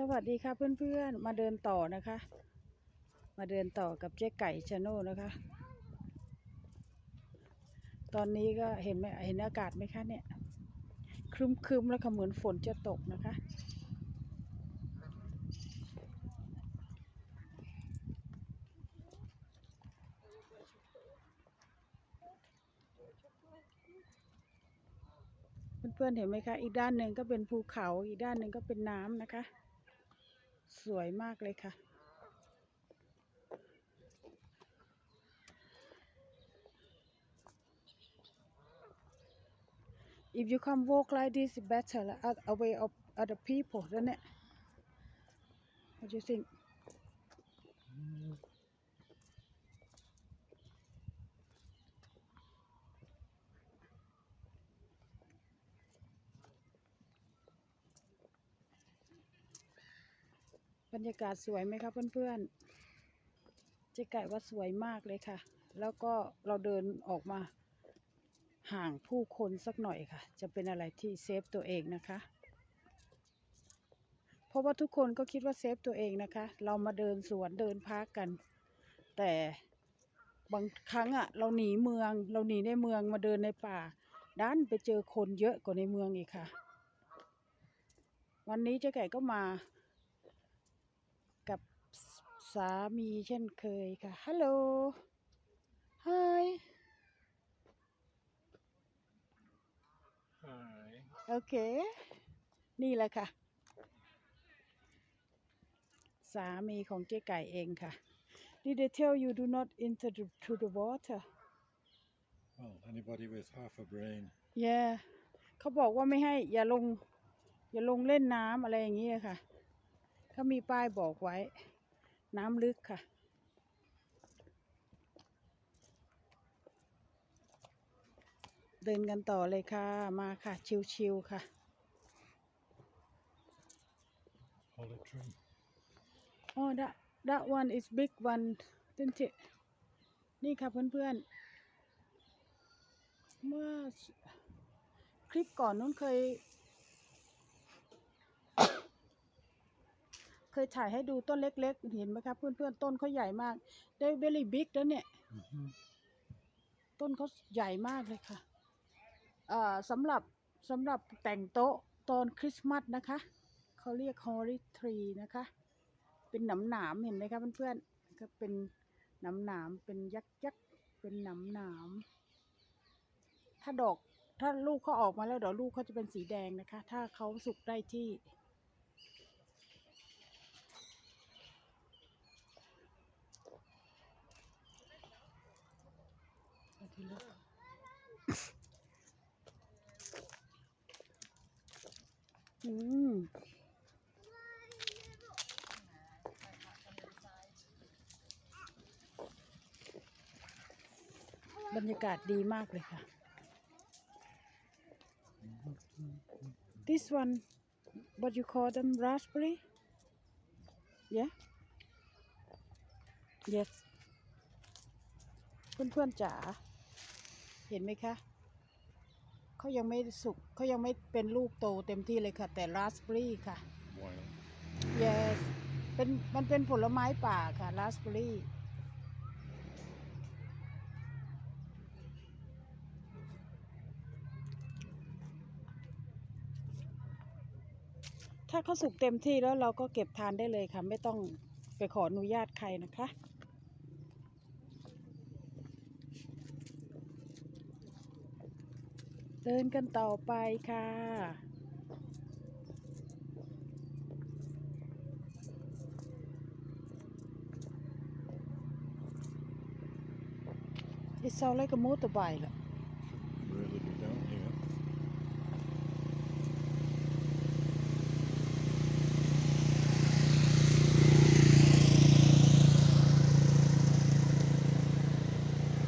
สวัสดีค่ะเพื่อนๆ มาเดินต่อนะคะ มาเดินต่อกับเจ๊ไก่ชาโน่นะคะ ตอนนี้ก็เห็นไหมเห็นอากาศไหมคะเนี่ยครึมๆแล้วเหมือนฝนจะตกนะคะ เพื่อนๆเห็นไหมคะ อีกด้านหนึ่งก็เป็นภูเขาอีกด้านหนึ่งก็เป็นน้ำนะคะ สวยมากเลยค่ะ If you come walk like this, it's better like, out- away of other people, doesn't it? What do you think? บรรยากาศสวยไหมครับเพื่อนๆเจ๊ไก่ว่าสวยมากเลยค่ะ แล้วก็เราเดินออกมาห่างผู้คนสักหน่อยค่ะ จะเป็นอะไรที่เซฟตัวเองนะคะ เพราะว่าทุกคนก็คิดว่าเซฟตัวเองนะคะ เรามาเดินสวนเดินพักกัน แต่บางครั้งอะเราหนีเมือง เราหนีในเมืองมาเดินในป่าด้านไปเจอคนเยอะกว่าในเมืองอีกค่ะ วันนี้เจ๊ไก่ก็มา สามีเช่นเคยค่ะ ฮัลโหลฮาย Hi. โอเค นี่แหละค่ะ สามีของเจ๊ไก่เองค่ะ Did they tell you do not enter the, to the water Well, anybody with half a brain. Yeah เขาบอกว่าไม่ให้อย่าลง อย่าลงเล่นน้ำอะไรอย่างนี้ค่ะ เขามีป้ายบอกไว้ น้ำลึกค่ะ เดินกันต่อเลยค่ะ มาค่ะ ชิวๆค่ะ Olive tree. Oh that that one is big one isn't it นี่ค่ะเพื่อนๆ เมื่อคลิปก่อนนู้นเคย เค ยถ่ายให้ดูต้นเล็กๆ เห็นไหมครับเพื่อนๆต้นเขาใหญ่มาก ได้ very big แล้วเนี่ย ต้นเขาใหญ่มากเลยค่ะสำหรับสำหรับแต่งโต๊ะตอนคริสต์มาสนะคะ เขาเรียก Holly Tree นะคะ เป็นหนามหนามๆเห็นไหมคะเพื่อนๆก็เป็นหนามหนามๆเป็นยักษ์ยักษ์เป็นหนามหนามๆถ้าดอกถ้าลูกเขาออกมาแล้วเดี๋ยวลูกเขาจะเป็นสีแดงนะคะ ถ้าเขาสุกได้ที่ อืมบรรยากาศดีมากเลยค่ะ This one what you call them raspberry yeah yes เพื่อนๆจ๋า เห็นไหมคะเขายังไม่สุกเขายังไม่เป็นลูกโตเต็มที่เลยค่ะ แต่ราสเบอรี่ค่ะ Wild. yes เป็นมันเป็นผลไม้ป่าค่ะราสเบอรี่ถ้าเขาสุกเต็มที่แล้วเราก็เก็บทานได้เลยค่ะ ไม่ต้องไปขออนุญาตใครนะคะ ดินกันต่อไปค่ะ It sounds like a motorbike ล่ะ Really be down here.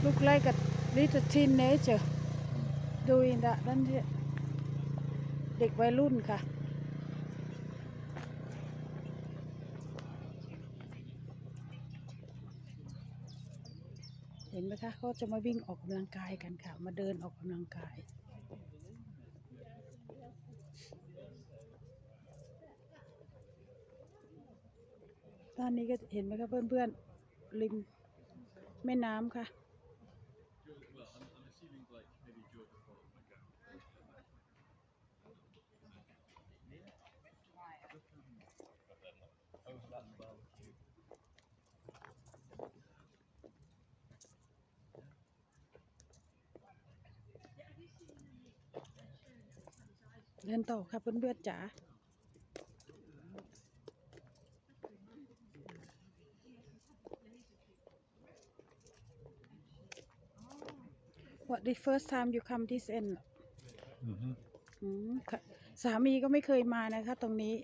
ลูกไล่กับ little teenager doing that นั่นเนี่ยเด็กวัยรุ่นค่ะ เห็นไหมคะเขาจะมาวิ่งออกกำลังกายกันค่ะ มาเดินออกกำลังกายด้านนี้ก็เห็นไหมคะเพื่อนๆริมแม่น้ำค่ะ เดินต่อค่ะเพื่อนๆจ๋า What the first time you come this end Mm-hmm. อืมค่ะสามีก็ไม่เคยมานะคะ ตรงนี้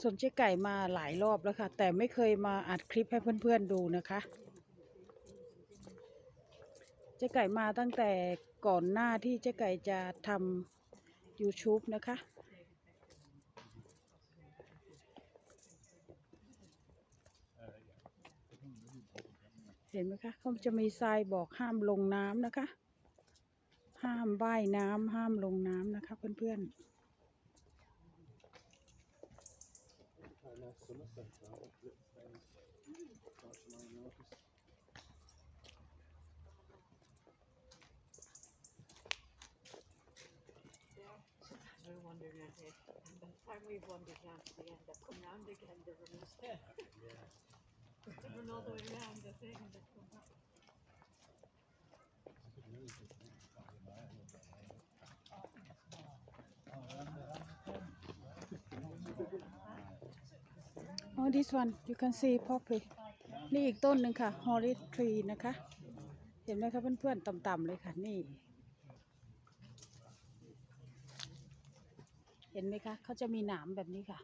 ส่วนเจ๊ไก่มาหลายรอบแล้วค่ะ แต่ไม่เคยมาอัดคลิปให้เพื่อนๆดูนะคะ เจ๊ไก่มาตั้งแต่ ก่อนหน้าที่เจ๊ไก่จะทำ YouTube นะคะ เห็นไหมคะเขาจะมีทรายบอกห้ามลงน้ำนะคะ ห้ามว่ายน้ำห้ามลงน้ำนะคะเพื่อนๆ We're wondering if it, and by the time we've wandered down to the end, I've come round again, the release. Even all the way around the thing, they've come back. Oh this one you can see poppy นี่อีกต้นหนึ่งค่ะ holly tree นะคะ เห็นไหมคะเพื่อนๆ ต่ำๆเลยค่ะ นี่ เห็นไหมคะเขาจะมีหนามแบบนี้ค่ะ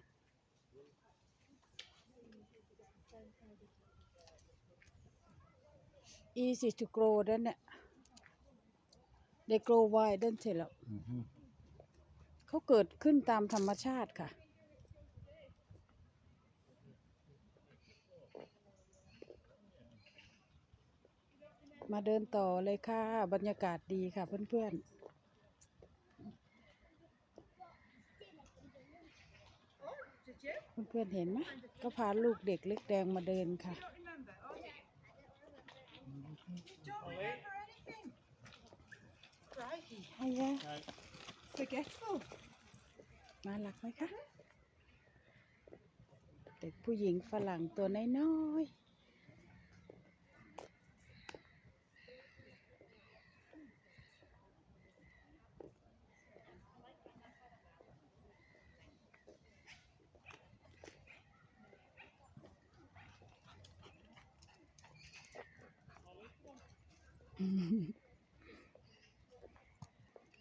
easy to grow ด้วยเนี่ย they grow wide ด้วยเสร็จแล้ว Mm-hmm. เขาเกิดขึ้นตามธรรมชาติค่ะ มาเดินต่อเลยค่ะ บรรยากาศดีค่ะเพื่อนๆ เพื่อนๆเห็นไหมก็พาลูกเด็กเล็กแดงมาเดินค่ะให้ยะ Forgetful. น่ารักไหมคะ เด็กผู้หญิงฝรั่งตัวน้อยๆ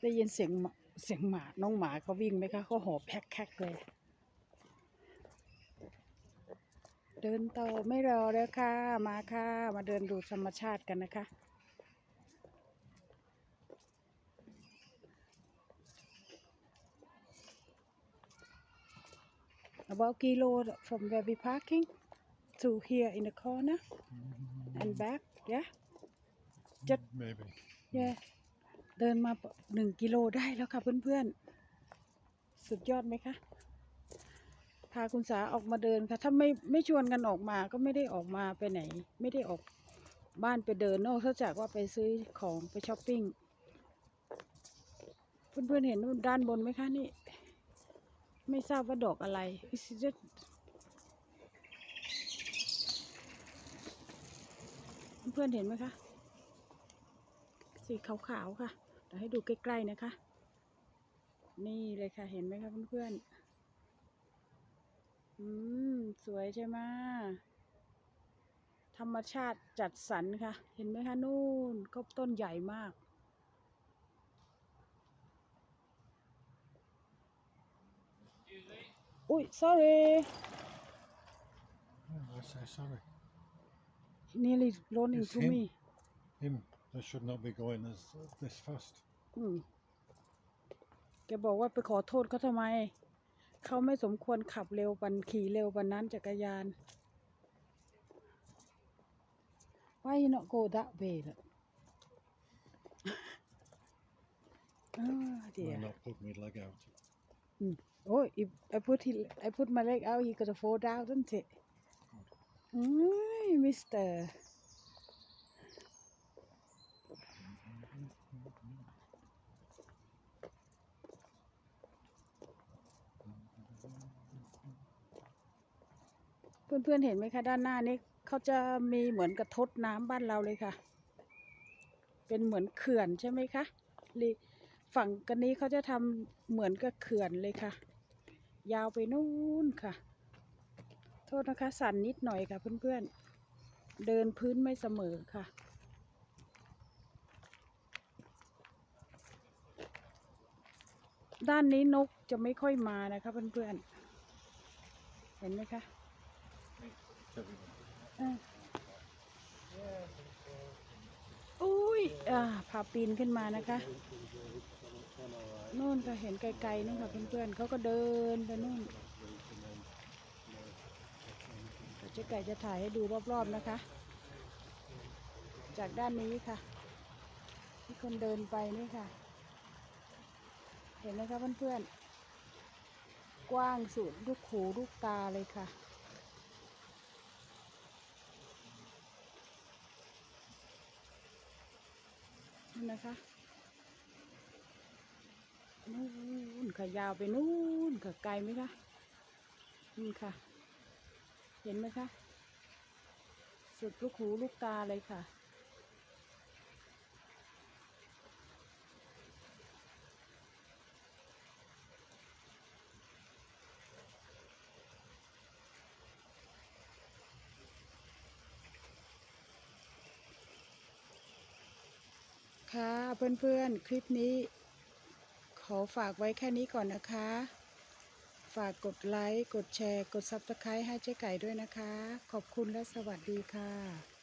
ได้ยินเสียงหมาเสียงหมา น้องหมาเขาวิ่งไหมคะเขาหอบแพ็กๆเลย เดินต่อไม่รอแล้วค่ะ มาค่ะ มาเดินดูธรรมชาติกันนะคะ About kilo from where we parking to here in the corner and back yeah Just Maybe. yeah เดินมาหนึ่งกิโลได้แล้วค่ะเพื่อนๆ สุดยอดไหมคะ พาคุณสาออกมาเดินค่ะ ถ้าไม่ไม่ชวนกันออกมาก็ไม่ได้ออกมาไปไหน ไม่ได้ออกบ้านไปเดินนอกจากว่าไปซื้อของไปช้อปปิ้ง เพื่อนๆเห็นด้านบนไหมคะนี่ ไม่ทราบว่าดอกอะไรเพื่อนๆเห็นไหมคะ สีขาวๆค่ะ เดี๋ยวให้ดูใกล้ๆนะคะ นี่เลยค่ะ เห็นไหมคะเพื่อนๆ อืม สวยใช่ไหมธรรมชาติจัดสรรค่ะ เห็นไหมคะ นู่นก็ต้นใหญ่มากอุ้ย sorry Oh, I say sorry. nearly running It's to him. me Him. They should not be going this this fast. อืมแกบอกว่าไปขอโทษเขาทำไม เขาไม่สมควรขับเร็วปันขี่เร็วปันนั้นจักรยาน Why you not go that way ล่ะอ่าเดี๋ย Why ว not put my leg out? Oh, if I put he, I put my leg out, he gonna fall down, doesn't it? Mm, Mister. เพื่อนๆเห็นไหมคะด้านหน้านี้เขาจะมีเหมือนกระทดน้ำบ้านเราเลยค่ะ เป็นเหมือนเขื่อนใช่ไหมคะฝั่งกันนี้เขาจะทำเหมือนกับเขื่อนเลยค่ะ ยาวไปนู่นค่ะ โทษนะคะ สั่นนิดหน่อยค่ะเพื่อนๆ เดินพื้นไม่เสมอค่ะด้านนี้นกจะไม่ค่อยมานะคะเพื่อนๆ เห็นไหมคะ อุ้ยอ่าพาปีนขึ้นมานะคะนู่นก็เห็นไกลๆนู่นค่ะเพื่อนๆเขาก็เดินไปนู่นเจ๊ไก่จะถ่ายให้ดูรอบๆนะคะ จากด้านนี้ค่ะ ที่คนเดินไปนี่ค่ะ เห็นไหมคะเพื่อนๆกว้างสุดลูกหูลูกตาเลยค่ะ นี่นะคะนู่นค่ะยาวไปนู่นค่ะไกลไหมคะนี่ค่ะ เห็นไหมคะ สุดลูกหูลูกตาเลยค่ะ ค่ะเพื่อนๆ คลิปนี้ ขอฝากไว้แค่นี้ก่อนนะคะ ฝากกดไลค์ กดแชร์ กด s u b สไครต์ให้เจ๊ไก่ด้วยนะคะ ขอบคุณและสวัสดีค่ะ